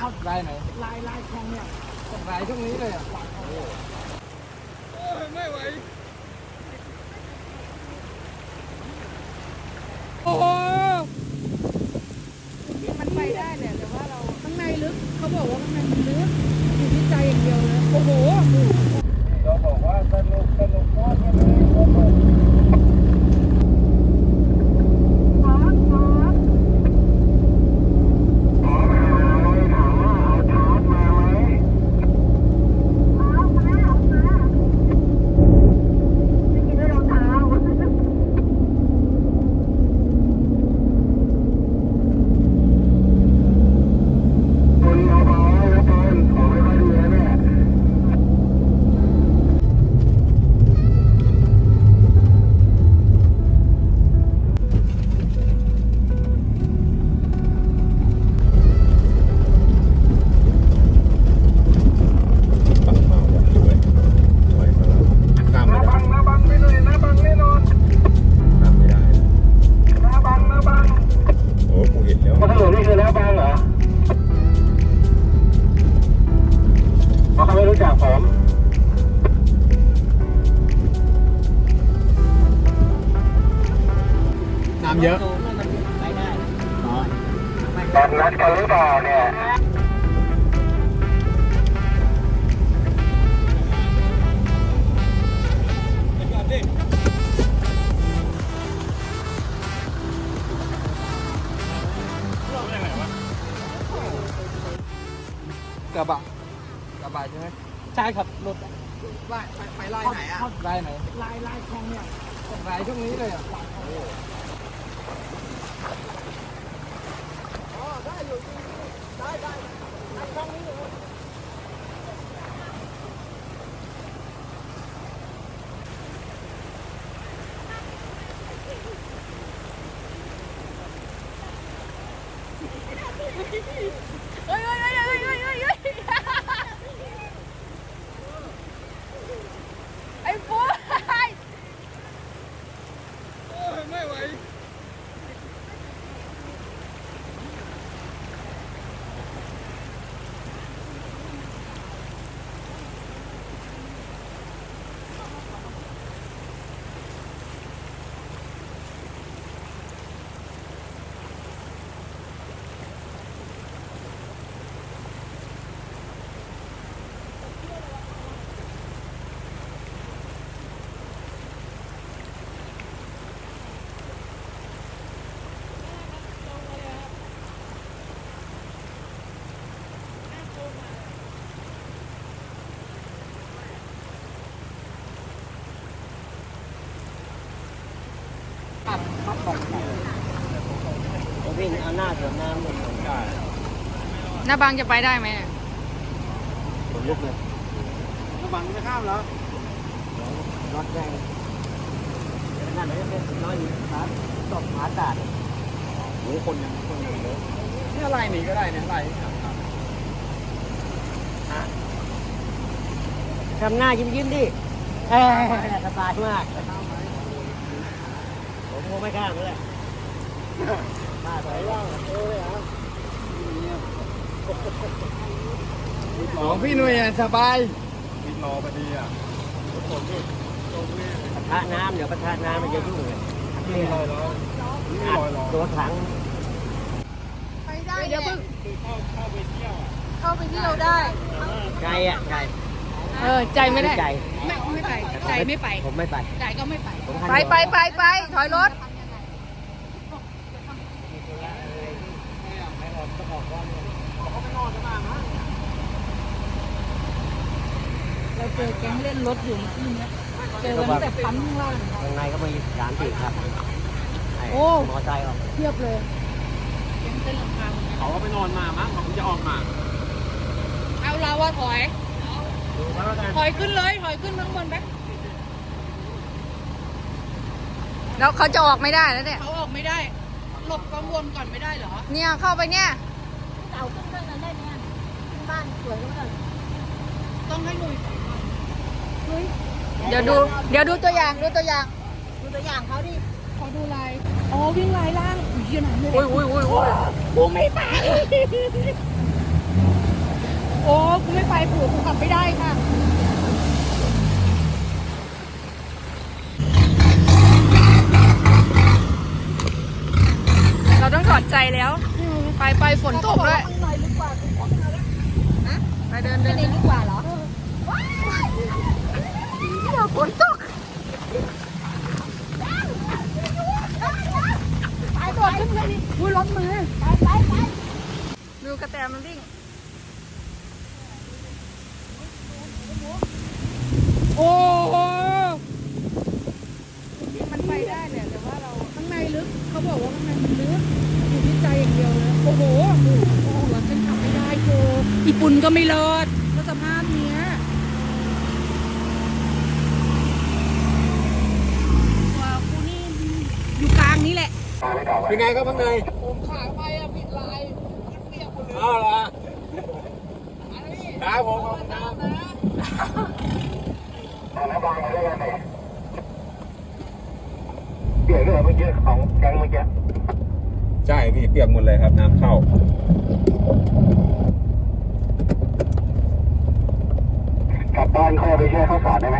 เข้าลายไหนลายลายคลองเนี่ยลายช่วงนี้เลยอะไม่ไหว กระบะกระบะใช่ไหมใช่ครับรถไปไปไปไล่ไหนอะไล่ไหนลายลายคลองเนี่ยไล่ช่วงนี้เลยอะไม่ไหว วิ่ งเอาหน้าสวนน้ำเลยใช่หน้าบางจะไปได้ไหมผมลุกเลยบังไม่ข้ามเหรอรถได้นั่นเลยเป็นน้อยอยู่ครับตกหาตาดโอ้คนยังคนยังเยอะนี่ไล่หนีก็ได้เนี่ยไล่ทำหน้ายิ้มยิ้มๆดิเอ้ยสบายมากผมคงไม่ข้ามเลย มาถอยล่างเออเลยเหรอของพี่หนุ่ยอะสบายติดรอพอดีอะปะทะน้ำเดี๋ยวปะทะน้ำมันจะยุ่งเลยนี่ลอยล้อนี่ลอยล้อตัวถังไปได้เดี๋ยวเพิ่งเข้าไปเที่ยวเข้าไปเที่ยวได้ใจอะใจเออใจไม่ได้ใจไม่ไม่ไปใจไม่ไปผมไม่ไปใจก็ไม่ไปผมคันไปเดียวไปไปไปถอยรถ เราเจอแก๊งเล่นรถอยู่เมื่อกี้เนี้ยเจอกันตั้งแต่ปั๊มข้างล่างข้างในก็มีสามสี่ครับไโอ้มอไซค์ออกเทียบเลยแก๊งเต้นหลังคาหมดเลยเขาก็ไปนอนมามั้งเขาจะออกมา เอาเราว่าถอยดูเขาแล้วกันถอยขึ้นเลย ถอยขึ้นข้างบนไปแล้วเขาจะออกไม่ได้แล้วเนี่ย เขาออกไม่ได้ หลบกังวลก่อนไม่ได้เหรอ เนี่ยเข้าไปเนี่ย เต่าขึ้นเครื่องนั้นได้เนี่ยขึ้นบ้านสวยรู้เลยต้องให้หนุ่ยเดี๋ยวดู เดี๋ยวดูตัวอย่างดูตัวอย่าง ดูตัวอย่างเขาดิขอดูลายอ๋อวิ่งลายล่างอุ้ยขนาดนี้อุ้ยอุ้ยอุ้ยอุ้ยกูไม่ไปไม่ไปผัวกูกลับไม่ได้ค่ะเราต้องถอดใจแล้ว ไปไปฝนตกด้วยฮะไปเดินเดินดีกว่าเหรอฝนตกไปก่อนขึ้นเลยดิอุ้ยรถมือไปไปไปดูกระแตมันวิ่งโอ้โหมันไปได้เนี่ยแต่ว่าเราข้างในลึกเขาบอกว่าข้างในมันลึก อยู่ที่ใจอย่างเดียวเลยโอ้โหโอ้โหรถฉันขับไม่ได้โกอีปุ่นก็ไม่รอดเพราะสภาพเนี้ยว่ากูนี่อยู่กลางนี้แหละเป็นไงครับข้างในผมขายไปอะผิดลายอ้าวเหรอครับผมขอบคุณครับเปียกเลยเมื่อกี้ของแก๊งเมื่อกี้ ใช่พี่เปียกหมดเลยครับน้ำเข้ากลับบ้านเข้าไปแช่ข้าวสารได้ไหม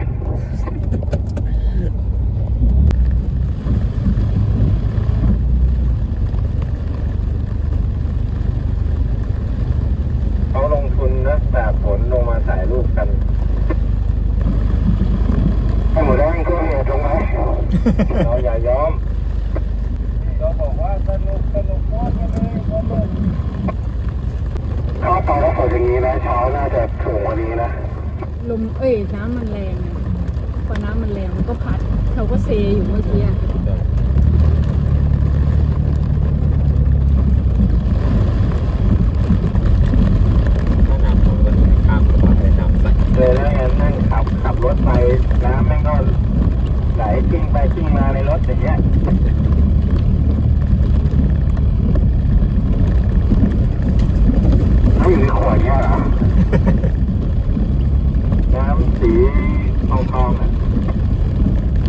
เขาลงทุนนะแต่ฝนลงมาถ่ายรูปกันให้หมดแล้วก็เหตุลงไหมเราอย่ายอมเราบอกว่าสนุกสนุกมากเลยสนุก ถ้าไปแล้วฝนอย่างนี้นะเช้าน่าจะสูงกว่านี้นะลมเอ้ยน้ำมันแรงอะพอน้ำมันแรงมันก็พัดเขาก็เซอยู่เมื่อกี้อะ ถ้าน้ำฝนก็จะมีข้ามสะพานไปน้ำใส เลยแล้วงั้นนั่งขับขับรถไปน้ำแม่งก็ไหลกิ้งไปกิ้งมาในรถอย่างเงี้ยเขาอยู่ในขวดเนี่ยเหรอ น้ำสีทองทองๆอะ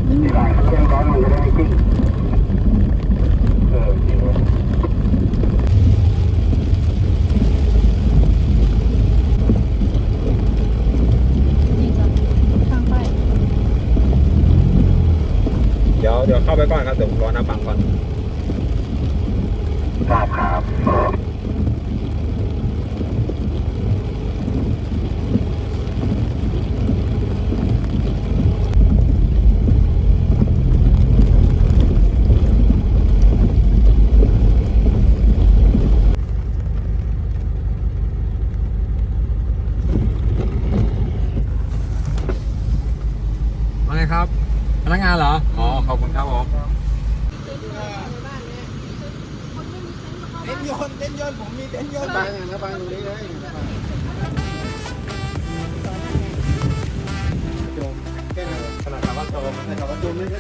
ที่ไหลเครื่องร้อนมันจะได้ไม่กิ้งเออจริงเว้ย ข้างไป เดี๋ยวเดี๋ยวเข้า ไปก่อนครับเดี๋ยวผมรอหน้าบังก่อนทราบครับ ว่าไงครับ พ นักงานเหรอ อ๋อ ขอบคุณครับผมเต้นยนต์เต้นยนต์ผมมีเต้นยนต์บางอย่างนะบางตรงนี้เลยจมแค่นั้นขนาดคำว่าจมแต่คำว่าจมไม่ใช่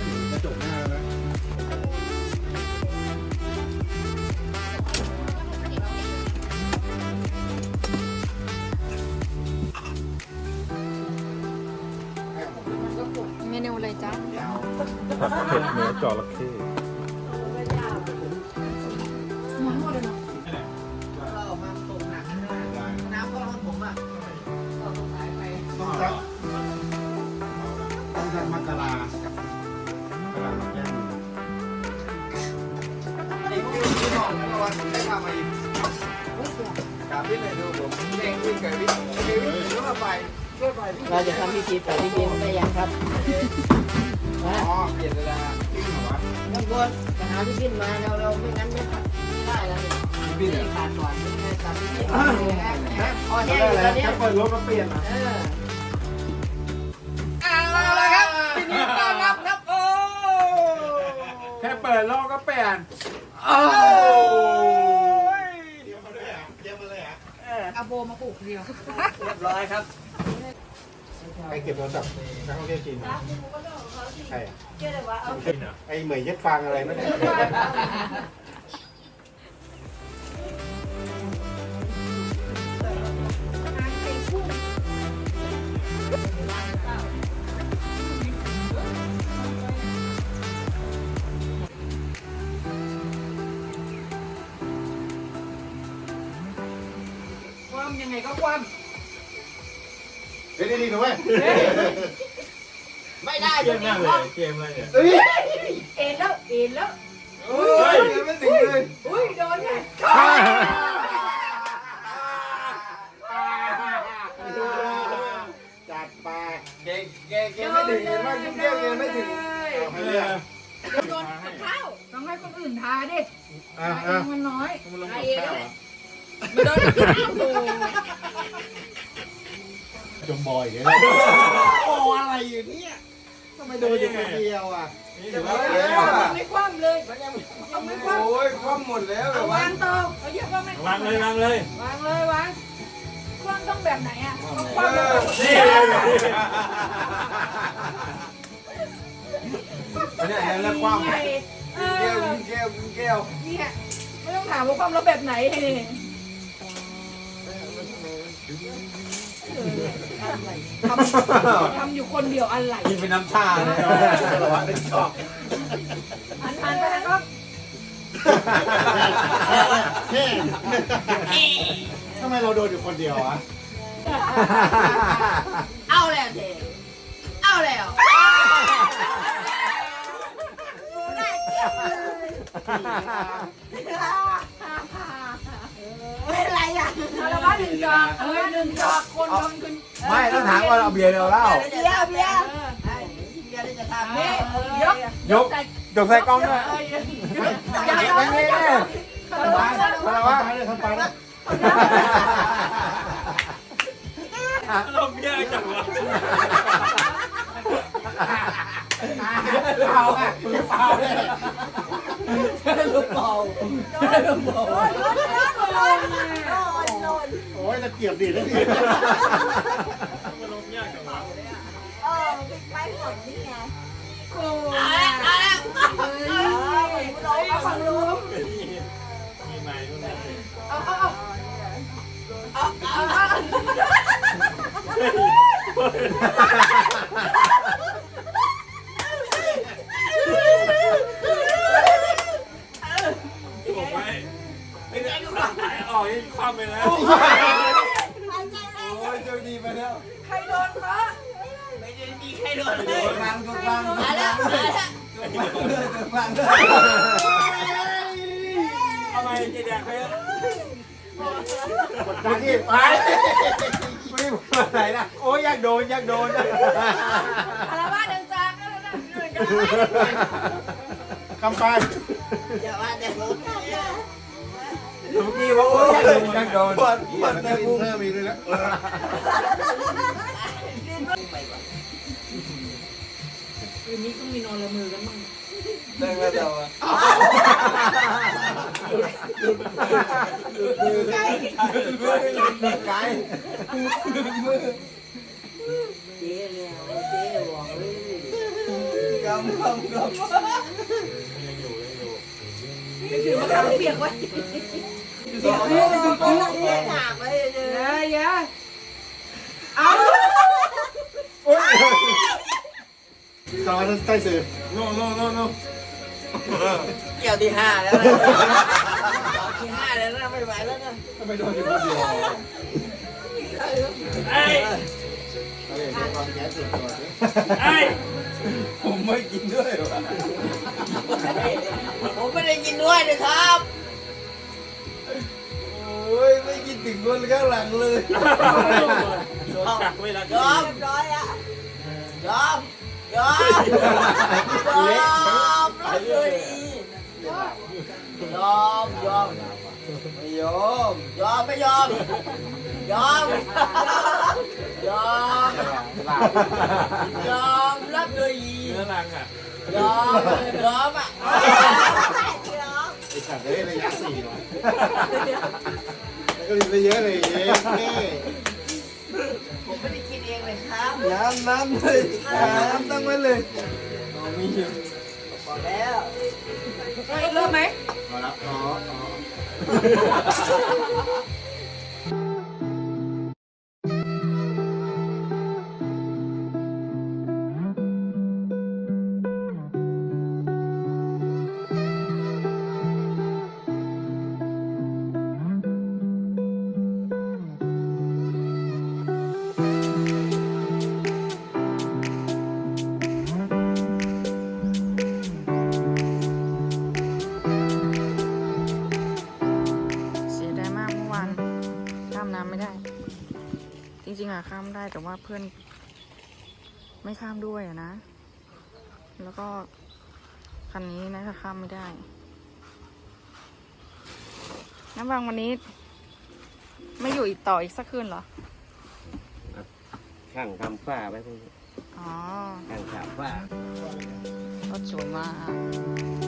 นูอะไรจ๊ะผัดเผ็ดเนื้อจระเข้น้ำก็ร้อนผมอะต้องสักต้องสักมกราเวลามาแย่งไอ้พวกนี้ที่บอกนะวันได้ทำมาอีกกราบพี่เลยดูผมเองวิ่งกับวิ่งเองวิ่งแล้วมาไปช่วยไปพี่ เราจะทำพิธีแต่พี่เย็นได้ยังครับอ๋อเปลี่ยนเวลาวิ่งเหรอวะน้องบวนไปหาพี่บินมาเราเราไม่งั้นไม่ไม่ได้แล้วเนี่ยวิ่งเหรอขาดก่อนไม่งั้นตามพี่บินอ้าวพอได้แห้งอยู่แล้แล้ววเนี่ยแค่เปิดรถมาเปลี่ยนอะเออเอาละครับทีนี้ต้อนรับครับโอ้แค่เปิดโลกก็เปลี่ยนโอ้ยเอาโบมาปลูกเดียวเรียบร้อยครับ ใครเก็บโทรศัพท์นักท่องเที่ยวจีนใครอะไอ้เหมยยัดฟางอะไรไม่ได้ความยังไงก็ความเฮ้ย ดีๆนะเว้ยไม่ได้เกเดี๋ยวมนี้นั่นเลยเกมอะไรเนี่ยเฮ้ยเอ็นแล้วเอ็นแล้วเฮ้ยยังไม่ถึงเลยอุ้ยโดนไงจัดไปเก่งเก่งเก่งไม่ถึงเก่งมากยุ่งเกี่ยวเก่งไม่ถึงเอาให้เลือกโดนกับข้าวต้องให้คนอื่นทาดิอะทาเออะงมันน้อยมันลงทากับเองข้าวเลยอะไม่โดนกับข้าวโอ้ จมบอยเลยโอ้อะไรอยู่เนี่ยทำไมโดนอยู่คนเดียวอะนี่ถือว่าเอาไม่คว่ำเลยเอาไม่คว่ำโอ้ยคว่ำหมดแล้วเอาวางโตะเอาเยอะว่าไม่วางเลยวางเลย วางเลยวางคว่ำต้องแบบไหนอะต้องคว่ำแบบนี่เนี่ยนั่นแล้วคว่ำไงเอแก้วอแก้วแก้วเนี่ยไม่ต้องถามว่าความลับแบบไหนนี่ ทำทำอยู่คนเดียวอะไรกินเป็นน้ำชาเลยระวังได้ชอบอันอันไปแล้วก็ทำไมเราโดนอยู่คนเดียวอะเอาแล้วเทเอาแล้วเป็นไรอะคารวะหนึ่ งจอกเอ้ยหนึ่งจอกคนคนคนไม่ต้องถามว่าเอาเบียร์เราเล่าเบียร์เบียร์เบียร์จะทำนี่นี่ยกยกยกใส่กล้องด้วยอย่าอย่าอย่าอย่าคารวะคารวะมาว่าทำไปนะเราเบี้ยจังวะเปล่าอะเปล่าเลยลูกเบา โอ้ยตะเกียบดีนะดิมันลงยากจังวะเออไปหมดนี่ไงโอ้เอายแล้วเอาแล้วเอาฝั่งนู้นมีไม้ด้วยนะเอาเอาเอาเอาเอาายออกนี่คว่ำไปแล้ว โอ้ยเจ้าดีไปแล้วใครโดนเพราะไม่ได้มีใครโดนเลยกลางตรงกลางมาแล้วมาแล้วตรงกลางทำไมเจแดงเขากดที่ไปไม่พูดอะไรนะโอ้ยอยากโดนอยากโดนคารวะหนึ่งจอกก็แล้วนะหนึ่งจอกคำไปอย่าว่าแต่ผม เมื่อกี้ว่าโอ้ยยากโดนอยากโดนปวดปวดในพุงเพิ่มอีกเลยนะคืนนี้ต้องมีนอนละมือกันบ้างเรื่องแล้วเดี๋ยวไกลไกลเจ๊เนี่ยเจ๊บอกเลยกำกำกำ ถือมะขามเปียกไว้เจ๊ถามไปเลยเฮ้ยอย่าเอาโอ้ยจอใต้สื่อโน่โน่โน่โน่เกี่ยวที่ห้าแล้วนะที่ห้าแล้วนะไม่ไหวแล้วนะทำไมโดนอยู่คนเดียวไอ้เขาเรียกความแค้นส่วนตัวไอ้ผมไม่กินด้วยว่ะ ผมไม่ได้กินด้วยนะครับ โอ้ยไม่กินถึงคนข้างหลังเลยโดนกักไว้แล้วยอมร้อยละยอมยอมยอมรับเลยดียอมยอมไม่ยอมยอมไม่ยอมยอมยอมยอมรับเลยดีเนื้อรังอะ ยอมยอมอะไอ้สัตว์ได้ระยะสี่หน่อยแล้วก็มีไปเยอะเลยเย้เท่ผมไม่ได้กินเองเลยครับน้ำน้ำเลยน้ำตั้งไว้เลยมีอยู่บอกแล้วเริ่มไหมมาแล้วอ๋อ เพื่อนไม่ข้ามด้วยอะนะ แล้วก็คันนี้นะจะข้ามไม่ได้น้ำบางวันนี้ ไม่อยู่อีกต่ออีกสักคืนเหรอช่างทำฝ้าไว้พวกนี้อ๋อช่างฉาบฝ้ารถสวยมาก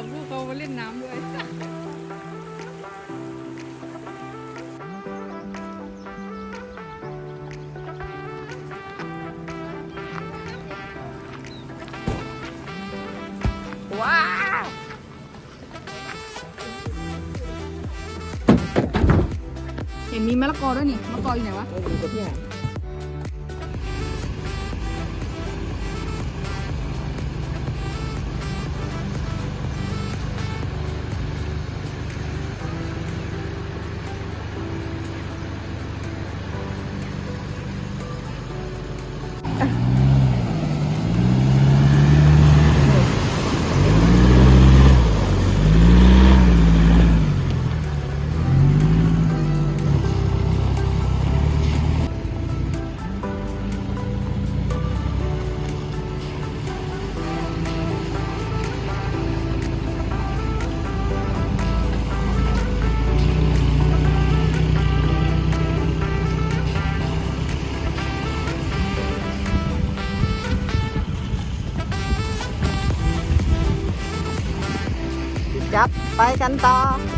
อกลูกเขามาเล่นน้ำด้วยว้าวเห็นมีมะละกอด้วยนี่มะละกออยู่ไหนวะไม่กับพี่หาจั บไปกันต่อ